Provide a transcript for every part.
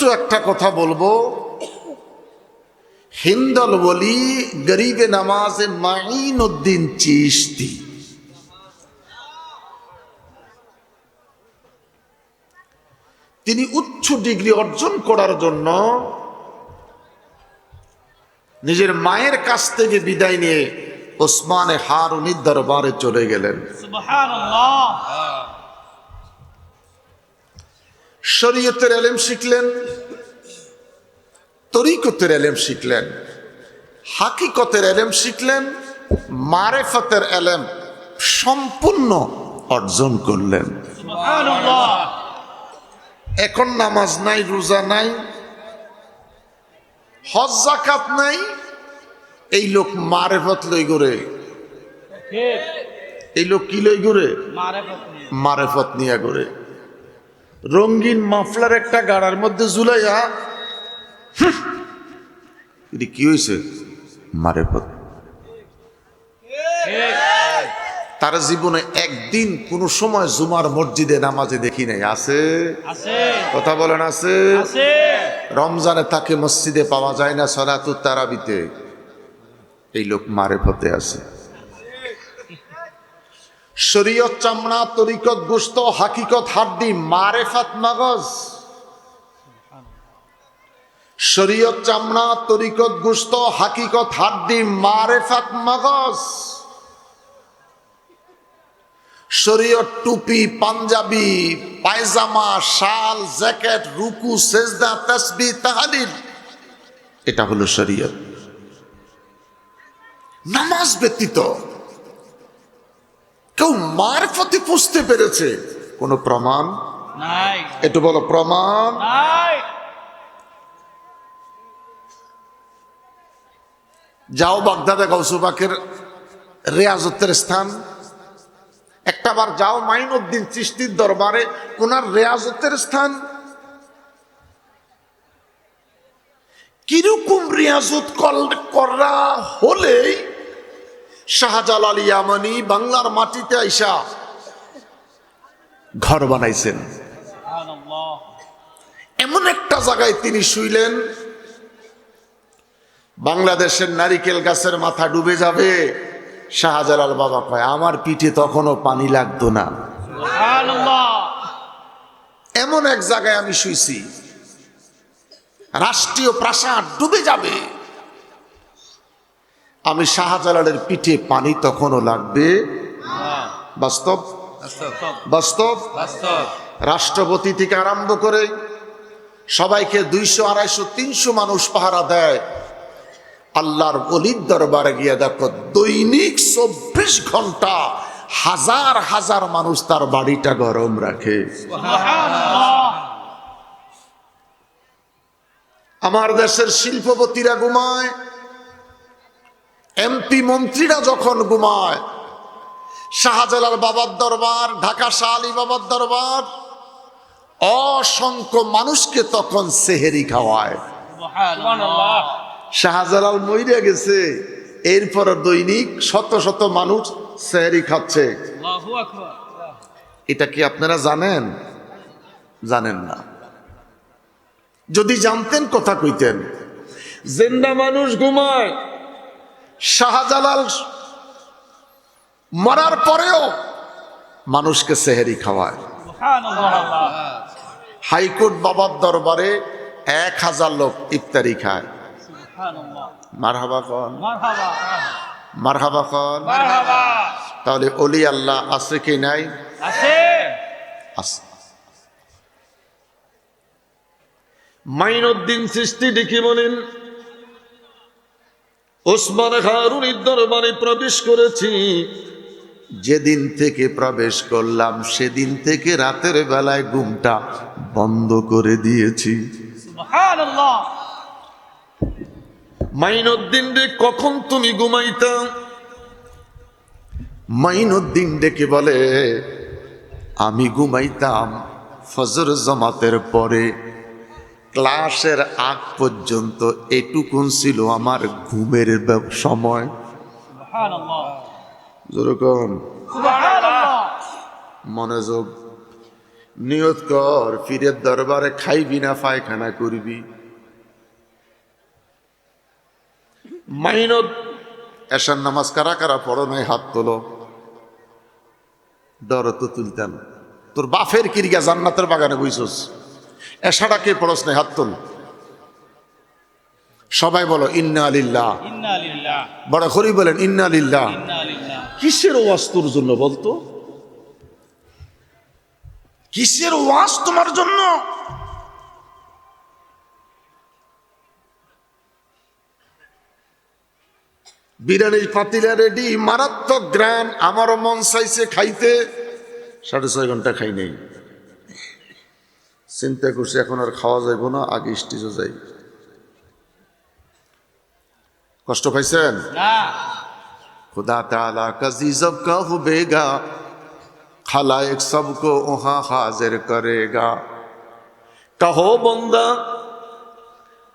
ছোট্ট একটা কথা বলব। হিন্দল বলি, গরিবে নামাজে মাইন উদ্দিন চিস্তি তিনি উচ্চ ডিগ্রি অর্জন করার জন্য নিজের মায়ের কাছ থেকে বিদায় নিয়ে ওসমানে হারুনির দরবারে চলে গেলেন। শরীয়তের এলেম শিখলেন তরিকতের এলেম শিখলেন হাকিকতের এলেম শিখলেন মারেফতের এলেম সম্পূর্ণ অর্জন করলেন। এখন নামাজ নাই রোজা নাই হজ জাকাত নাই এই লোক মারেফত লই ঠিক। এই লোক কি লই করে মারিফত নিয়ে। করে রঙিন মাফলার একটা গাড়ার মধ্যে ঝুলাইয়া এটি কি হয়েছে মারে ঠিক তার জীবনে একদিন কোনো সময় জুমার মসজিদে নামাজে দেখি নাই। আছে? কথা বলেন আছে? রমজানে তাকে মসজিদে পাওয়া যায় না সনাতু তারাবিতে। এই লোক মারেফতে আছে। শরীয়ত চামড়া, তরিকত গুস্ত, হাকিকত হাড্ডি, মারেফাত মগজ। শরীয়ত চামড়া, তরিকত গুস্ত, হাকিকত হাড্ডি, মারেফাত মগজ। শরীয়ত টুপি, পাঞ্জাবি, পায়জামা, শাল, জ্যাকেট, রুকু, সেজদা, তসবি, তাহালিল। এটা হলো শরীয়ত। নামাজ ব্যতীত কেউ মারফতে পুষতে পেরেছে। কোনো প্রমাণ? নাই। একটু বলো প্রমাণ? নাই। যাও বাগদাদে গৌসুবাকের রেয়াজতের স্থান। একটা বার যাও মাইনুদ্দিন চিস্তির দরবারে ওনার রেয়াজতের স্থান। কীরকম রেয়াজত কল- করা হলেই শাহজালাল ইয়ামানি বাংলার মাটিতে আইসা ঘর বানাইছেন। এমন একটা জায়গায় তিনি শুইলেন, বাংলাদেশের নারিকেল গাছের মাথা ডুবে যাবে। শাহজালাল বাবা কয়, আমার পিঠে তখনও পানি লাগতো না। এমন এক জায়গায় আমি শুইছি। রাষ্ট্রীয় প্রাসাদ ডুবে যাবে। আমি শাহজালালের পিঠে পানি তখনও লাগবে। বাস্তব? বাস্তব? রাষ্ট্রপতি থেকে আরম্ভ করে সবাইকে দুইশো, আড়াইশো, তিনশো মানুষ পাহারা দেয়। আল্লাহর অলির দরবারে গিয়ে দেখো, দৈনিক চব্বিশ ঘণ্টা হাজার হাজার মানুষ তার বাড়িটা গরম রাখে। আমার দেশের শিল্পপতিরা ঘুমায় এমপি মন্ত্রীরা যখন ঘুমায় শাহজালাল বাবার দরবার ঢাকা শাহ আলী বাবার দরবার অসংখ্য মানুষকে তখন সেহেরি খাওয়ায়। শাহজালাল মইরে গেছে এরপর দৈনিক শত শত মানুষ সেহেরি খাচ্ছে। এটা কি আপনারা জানেন? জানেন না। যদি জানতেন কথা কইতেন। জেন্দা মানুষ ঘুমায় শাহজালাল মরার পরেও মানুষকে সেহেরি খাওয়ায়। হাইকোর্ট বাবার দরবারে এক হাজার লোক ইফতারি খায়। মারহাবা কন। মারহাবা কন। তাহলে অলি আল্লাহ আছে কি নাই? আছে মাইনুদ্দিন সৃষ্টি দেখি বলেন? ওসমান হারুনির দরবারে প্রবেশ করেছি। যেদিন থেকে প্রবেশ করলাম সেদিন থেকে রাতের বেলায় ঘুমটা বন্ধ করে দিয়েছি। সুবহানাল্লাহ। মাইনুদ্দিন রে কখন তুমি ঘুমাইতা? মাইনুদ্দিন ডেকে বলে আমি ঘুমাইতাম ফজর জমাতের পরে। ক্লাসের আগ পর্যন্ত এটুকুন ছিল আমার ঘুমের সময়। যেরকম মনোযোগ নিয়ত কর ফিরের দরবারে খাইবি না পায়খানা করবি। মাইনত এসার নামাজ কারা কারা পড়ো নাই হাত তোলো। দর তো তুলতাম। তোর বাফের কিরিগা জান্নাতের বাগানে বইছস এসাটা কে পড়স নাই হাত তোল। সবাই বলো ইন্না আলিল্লাহ ইন্না বড় করি বলেন ইন্না আলিল্লাহ কিসের ওয়াজ তোর জন্য বলতো? কিসের ওয়াজ তোমার জন্য? বিরিয়ানির পাতিলা রেডি মারাত্মক গ্রাম আমারও মন চাইছে খাইতে। সাড়ে ছয় ঘণ্টা খাই নেই। চিন্তা করছি এখন আর খাওয়া যাইব না আগে স্টেজে যাই। কষ্ট পাইছেন? খুদা তালা কাজি সব কাহু বেগা খালায়ক সবকো ওহা হাজির করেগা। কাহো বন্দা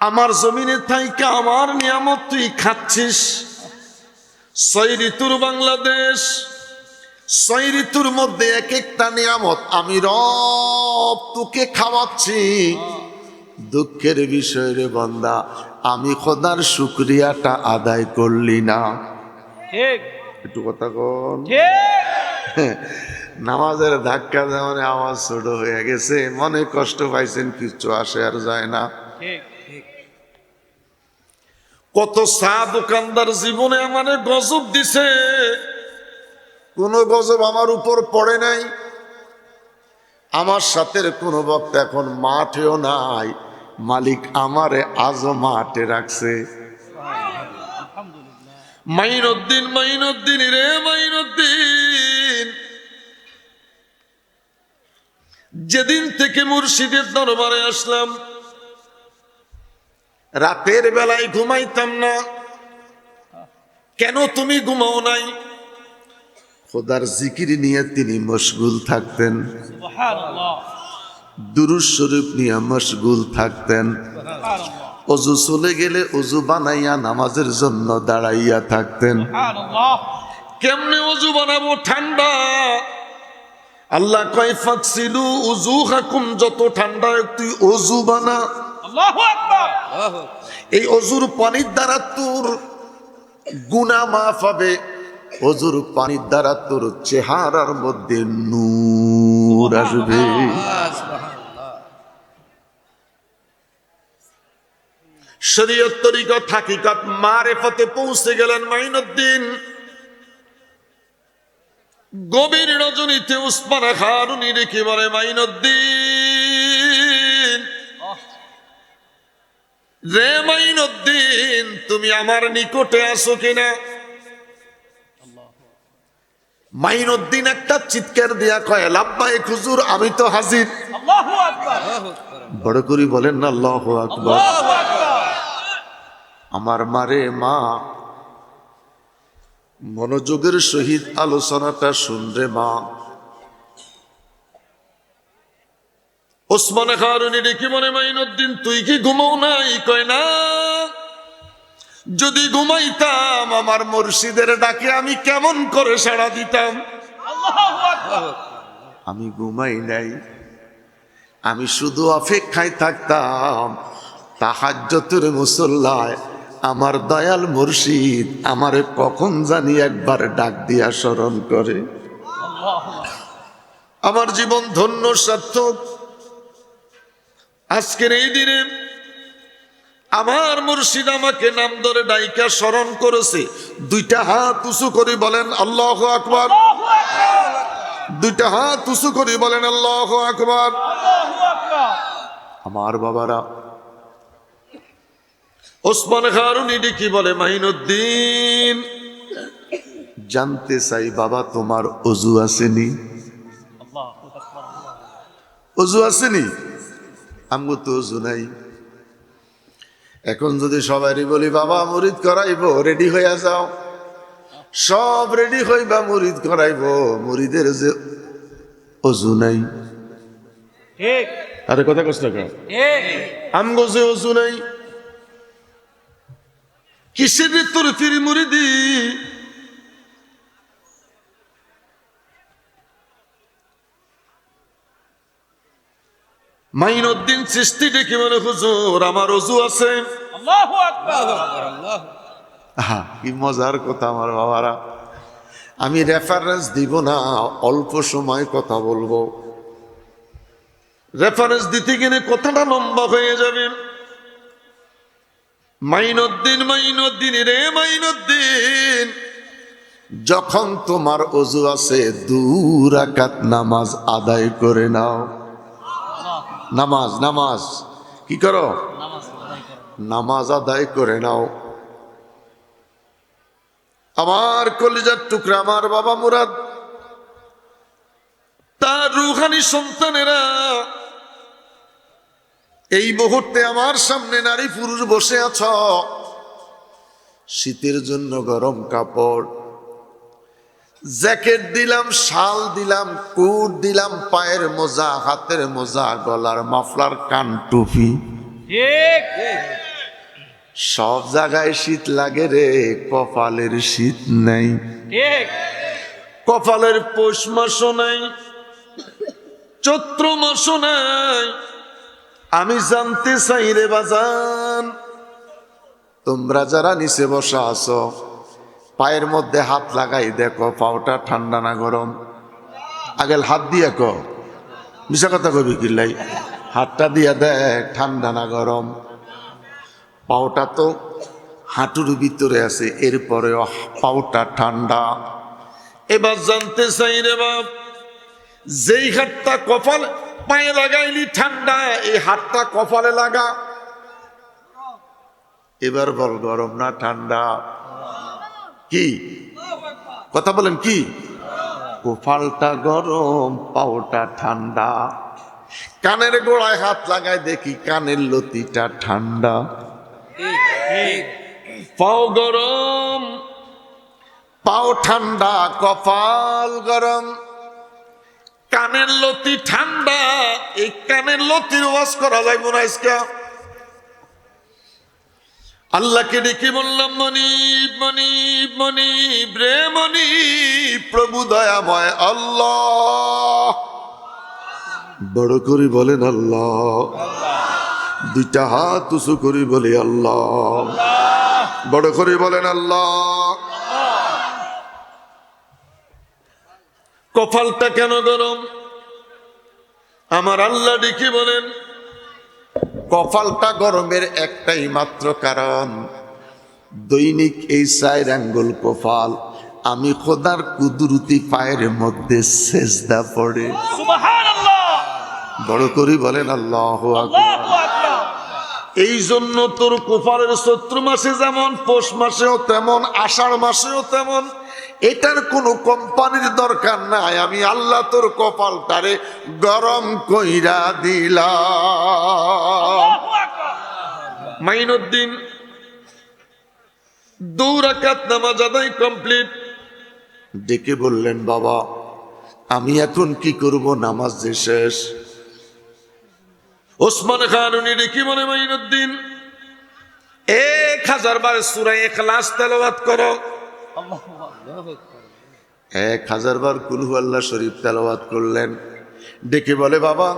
আমার জমিনে থাইকে আমার নিয়ামত তুই খাচ্ছিস। ছয় ঋতুর বাংলাদেশ ছয় ঋতুর মধ্যে এক একটা নিয়ামত আমি রব তোকে খাওয়াচ্ছি। দুঃখের বিষয় রে বন্দা আমি খোদার শুক্রিয়াটা আদায় করলি না। ঠিক। একটু কথা কন। ঠিক। নামাজের ধাক্কা যেমন আওয়াজ ছোট হয়ে গেছে মনে কষ্ট পাইছেন কিচ্ছু আসে আর যায় না। কত চা দোকানদার জীবনে আমার গজব দিছে। কোনো গজব আমার উপর পড়ে নাই। আমার সাথে কোনো বক্তা এখন মাঠেও নাই। মালিক আমারে আজও মাঠে রাখছে। মাইনুদ্দিন মাইনুদ্দিন রে, মাইনুদ্দিন। যেদিন থেকে মুর্শিদের দরবারে আসলাম, রাতের বেলায় ঘুমাইতাম না। কেন তুমি ঘুমাও নাই? খোদার জিকির নিয়ে তিনি মশগুল থাকতেন। দুরুজ শরীফ নিয়ে মশগুল থাকতেন। অজু চলে গেলে অজু বানাইয়া নামাজের জন্য দাঁড়াইয়া থাকতেন। কেমনে অজু বানাবো ঠান্ডা? আল্লাহ কয় ফাকসিলু উজু হাকুম যত ঠান্ডা তুই অজু বানা। এই অজুর পানির দ্বারা তোর গুনা মাফ হবে। অজুর পানির দ্বারা তোর চেহারার মধ্যে নূর আসবে। শরীয়ত তরিকত হাকিকত পৌঁছে গেলেন মাইনুদ্দিন। গভীর রজনীতে উসমানা রেখে বলে মাইনুদ্দিন। রে মাইনুদ্দিন, তুমি আমার নিকটে আসো কিনা? মাইনুদ্দিন একটা চিৎকার দিয়া কয় লাব্বাই খুজুর আমি তো হাজির। বড় করি বলেন না আল্লাহ আকবর। আমার মারে মা মনোযোগের সহিত আলোচনাটা শুনরে মা। ওসমান খারুনি ডেকে মনে মাইনুদ্দিন তুই কি ঘুমাও নাই? কয় না। যদি ঘুমাইতাম, আমার মুর্শিদের ডাকে আমি কেমন করে সাড়া দিতাম? আমি ঘুমাই নাই। আমি শুধু অপেক্ষায় থাকতাম। তাহাজ্জতের মুসল্লায় আমার দয়াল মুর্শিদ আমারে কখন জানি একবার ডাক দিয়া স্মরণ করে। আমার জীবন ধন্য সার্থক। আজকের এই দিনে আমার মুর্শিদ আমাকে নাম ধরে ডাইকা স্মরণ করেছে। দুইটা হাত উঁচু করে বলেন আল্লাহ আকবার। দুইটা হাত উঁচু করে বলেন আল্লাহ আকবার। আমার বাবারা ওসমান খারুনি কি বলে মাহিনুদ্দিন জানতে চাই বাবা তোমার অজু আসেনি? অজু আসেনি? আমগো তো অজু নাই। এখন যদি সবারই বলি বাবা মুরিদ করাইব রেডি হইয়া যাও। সব রেডি হইবা মুরিদ করাইব। মুরিদের যে অজু নাই। আরে কথা কষ্ট ঠিক। আমগো যে অজু নাই। কিসের তোর ফিরি মুরিদি মাইনুদ্দিন সৃষ্টি ডেকে বলে হুজুর আমার অজু আছে। আল্লাহু আকবার। আহা, কি মজার কথা আমার বাবারা। আমি রেফারেন্স দিব না অল্প সময় কথা বলব। রেফারেন্স দিতে গেলে কথাটা লম্বা হয়ে যাবে। মাইনুদ্দিন মাইনুদ্দিন রে মাইনুদ্দিন যখন তোমার অজু আছে দুরাকাত নামাজ আদায় করে নাও। নামাজ নামাজ। কি করো? নামাজ আদায় করো নাও। আমার কলিজার টুকরা, আমার বাবা মুরাদ। তার রুহানি সন্তানেরা এই মুহূর্তে আমার সামনে নারী পুরুষ বসে আছ। শীতের জন্য গরম কাপড় জ্যাকেট দিলাম শাল দিলাম কুট দিলাম পায়ের মোজা হাতের মোজা গলার মাফলার কান টুপি। সব জায়গায় শীত লাগে রে কপালের শীত নেই। কপালের পৌষ মাসও নাই চৈত্র মাসও নাই। আমি জানতে চাই রে বাজান তোমরা যারা নিচে বসা আছো পায়ের মধ্যে হাত লাগাই, দেখো, পাওটা ঠান্ডা না গরম? আগেল হাত দিয়ে কো। মিশা কথা কবি কিল্লাই হাতটা দিয়া দেখ ঠান্ডা না গরম। পাওটা তো হাঁটুর ভিতরে আছে, এরপরেও পাওটা ঠান্ডা। এবার জানতে চাই রে বাপ, যেই হাতটা কপাল পায়ে লাগাইলি ঠান্ডা, এই হাতটা কপালে লাগা? এবার বল গরম না ঠান্ডা? কি? কথা বলেন কি? কপালটা গরম, পাওটা ঠান্ডা। কানের গোড়ায় হাত লাগায় দেখি কানের লতিটা ঠান্ডা। পাও গরম, পাও ঠান্ডা, কপাল গরম। কানের লতি ঠান্ডা, এই কানের লতির ওয়াজ করা যায় মনে হয়। আল্লাহকে ডেকে বললাম, মনিব মনিব মনিব রে মনিব, প্রভু দয়াময় আল্লাহ। বড় করে বলেন আল্লাহ। দুইটা হাত উঁচু করি বলি আল্লাহ। বড় করে বলেন আল্লাহ। কপালটা কেন গরম? আমার আল্লাহ ডেকে বলেন কপালটা গরমের একটাই মাত্র কারণ। দৈনিক এই সাইর আঙ্গুল কপাল আমি খোদার কুদরতি পায়ের মধ্যে সেজদা পড়ে। বড় করি বলেন আল্লাহু আকবার! এই জন্য তোর কোপালের চৈত্র মাসে যেমন পৌষ মাসেও তেমন আষাঢ় মাসেও তেমন। এটার কোনো কোম্পানির দরকার নাই। আমি আল্লাহ তোর কপালটারে গরম কইরা দিলাম। মাইনুদ্দিন দৌরাকাত নামাজ আদায় কমপ্লিট। ডেকে বললেন বাবা আমি এখন কি করব? নামাজ যে শেষ। ওসমান খান, উনি ডেকে বলে মাইনুদ্দিন এক হাজার বার সুরাই এখলাস তেলাওয়াত করো। এক হাজার বার কুলহু আল্লাহ শরীফ তেলাওয়াত করলেন। ডেকে বলে, বাবা,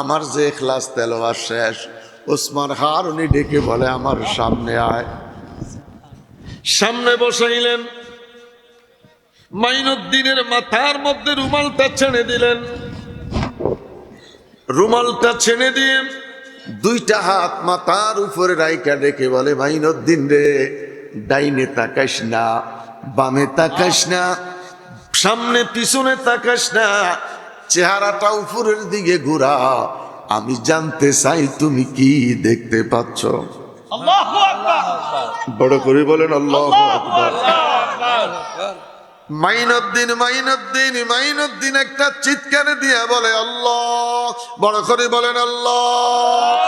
আমার যে এখলাস তেলাওয়াত শেষ, ওসমান হার উনি ডেকে বলে, আমার সামনে আয়। সামনে বসাইলেন। মাইনুদ্দিনের মাথার মধ্যে রুমালটা ছেড়ে দিলেন। রুমালটা ছেড়ে দিয়ে দুইটা হাত মাথার উপরে রাইকা ডেকে বলে ভাই মাইনুদ্দিন রে ডাইনে তাকাস না বামে তাকাস না সামনে পিছনে তাকাস না চেহারাটা উপরের দিকে ঘোরা আমি জানতে চাই তুমি কি দেখতে পাচ্ছ? বড় করে বলেন আল্লাহ আকবার। মাইনুদ্দিন মাইনুদ্দিন মাইনুদ্দিন একটা চিৎকার দিয়ে বলে, আল্লাহ। বড় করে বলেন, আল্লাহ।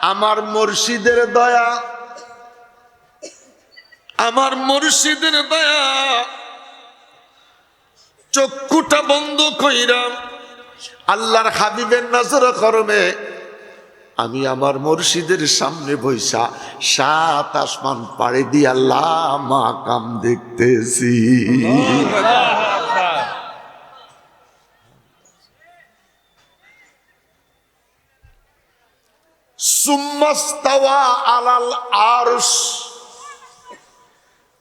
আমার মুর্শিদের দয়া, আমার মুর্শিদের দয়া, চক্ষুটা বন্ধ কইরাম আল্লাহর হাবিবের নজর করমে আমি আমার মুর্শিদের সামনে বৈশা সাত আসমান পাড়ে দিয়ে আল্লাহ মাকাম দেখতেছি। সুম্মাস্তাওয়া আলাল আরশ।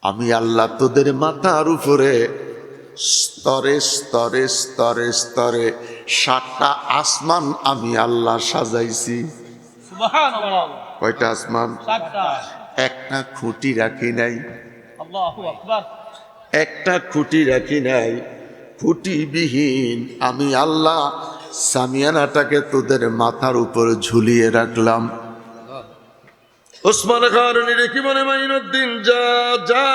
আমি আল্লাহ তোদের মাথার উপরে স্তরে স্তরে স্তরে স্তরে সাতটা আসমান আমি আল্লাহ সাজাইছি। কয়টা আসমান? একটা খুঁটি রাখি নাই। একটা খুঁটি রাখি নাই। খুঁটিবিহীন আমি আল্লাহ সামিয়ানাটাকে তোদের মাথার উপর ঝুলিয়ে রাখলাম। ওসমান খান কি বলে মাইনুদ্দিন? যা যা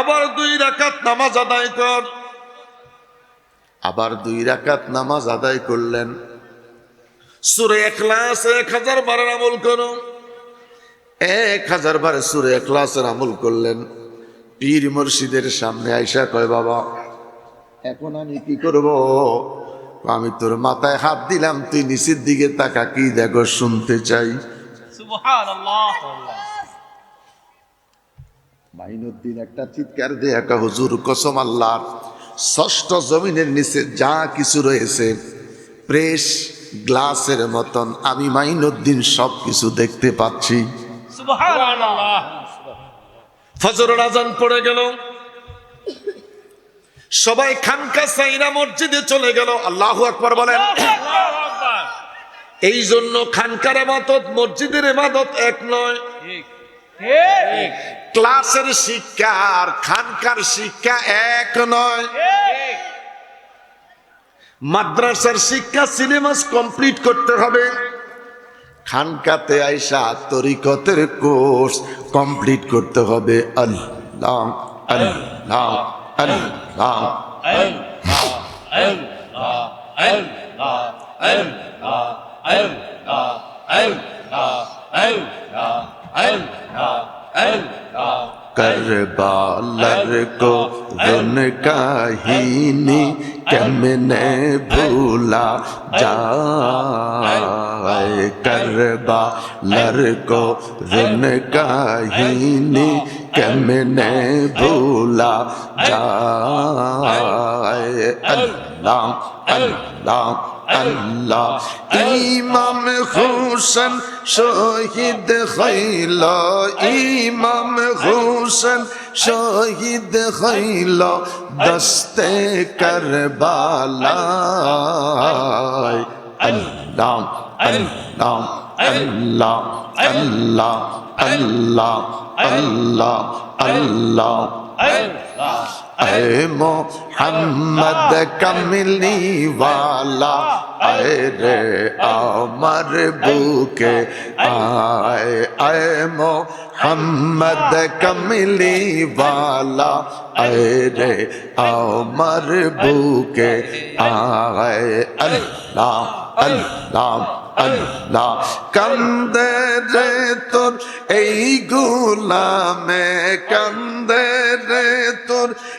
আবার দুই রাকাত নামাজ আদায় কর। আবার দুই রাকাত নামাজ আদায় করলেন। সুরে এখলাস এক হাজার বারের আমল করো। এক হাজার বারে সুরে এখলাসের আমল করলেন। পীর মুর্শিদের সামনে আইসা কয় বাবা এখন আমি কি করব? আমি তোর মাথায় হাত দিলাম তুই নিচের দিকে তাকা কি দেখো শুনতে চাই? মাইনুদ্দিন একটা চিৎকার দিয়ে একা হুজুর কসম আল্লাহ ষষ্ঠ জমিনের নিচে যা কিছু রয়েছে প্রেস গ্লাসের মতন আমি মাইনুদ্দিন সব কিছু দেখতে পাচ্ছি। সুবহানাল্লাহ। আজান পড়ে গেল। সবাই খানকা সাইনা মসজিদে চলে গেল। আল্লাহু আকবার বলেন। এই জন্য খানকার এমাদত মসজিদের এমাদত এক নয়। ঠিক। ঠিক। ক্লাসের শিক্ষা আর খানকার শিক্ষা এক নয়। ঠিক। মাদ্রাসার শিক্ষা সিলেবাস কমপ্লিট করতে হবে খানকাতে আইসা তরিকতের কোর্স কমপ্লিট করতে হবে আল্লাহ कर बालर को धुन का कमने भूला जा कर बालर को धुन कहीनी, कमने भूला जा अल्लाह अल्लाह আল্লাহ। ইমাম হোসেন শহীদ হইল। ইমাম হোসেন শহীদ হইল দস্তে করবালায় আল্লাহ আল্লাহ আল্লাহ আল্লাহ আল্লাহ আল্লাহ আল্লাহ। اے अरे मोहम्मद कमली वाला अरे अमर बुके आए अरे मोहम्मद कमली वाला अरे अमर बुके आए। अल्लाह अल्लाह আল্লাহ কান্দে রে তোর এই গুলামে কান্দে रे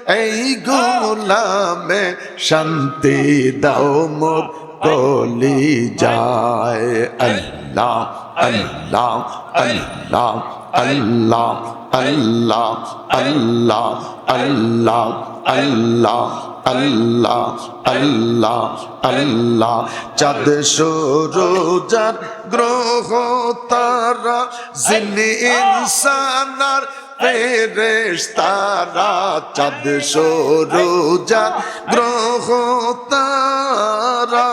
এই গোলামে শান্তি দাও মোর কলি যায় আল্লাহ আল্লাহ আল্লাহ আল্লাহ আল্লাহ আল্লাহ আল্লাহ আল্লাহ আল্লাহ আল্লাহ আল্লাহ চাঁদ সরোজার গ্রহ তারা জিনি ইনসানার পেরেশ তারা চাঁদ সরোজার গ্রহ তারা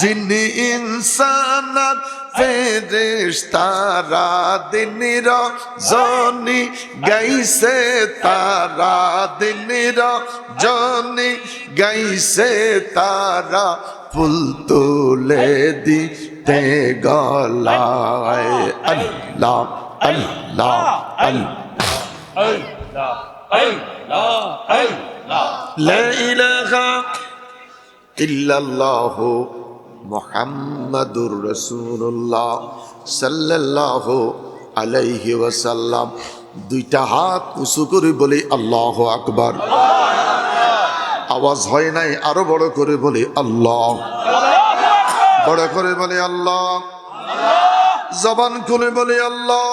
যিনি ইনসানার ফেরেশ তারা দিনির জনি গাইছে, তারা দিনির জনি গাইছে, তারা ফুল তুলে দিতে গলায় আল্লাহ। দুইটা হাত উঁচু করে বলি আল্লাহ আকবর। আওয়াজ হয় নাই, আরও বড় করে বলি আল্লাহ। বড় করে বলি আল্লাহ। জবান খুলে বলি আল্লাহ।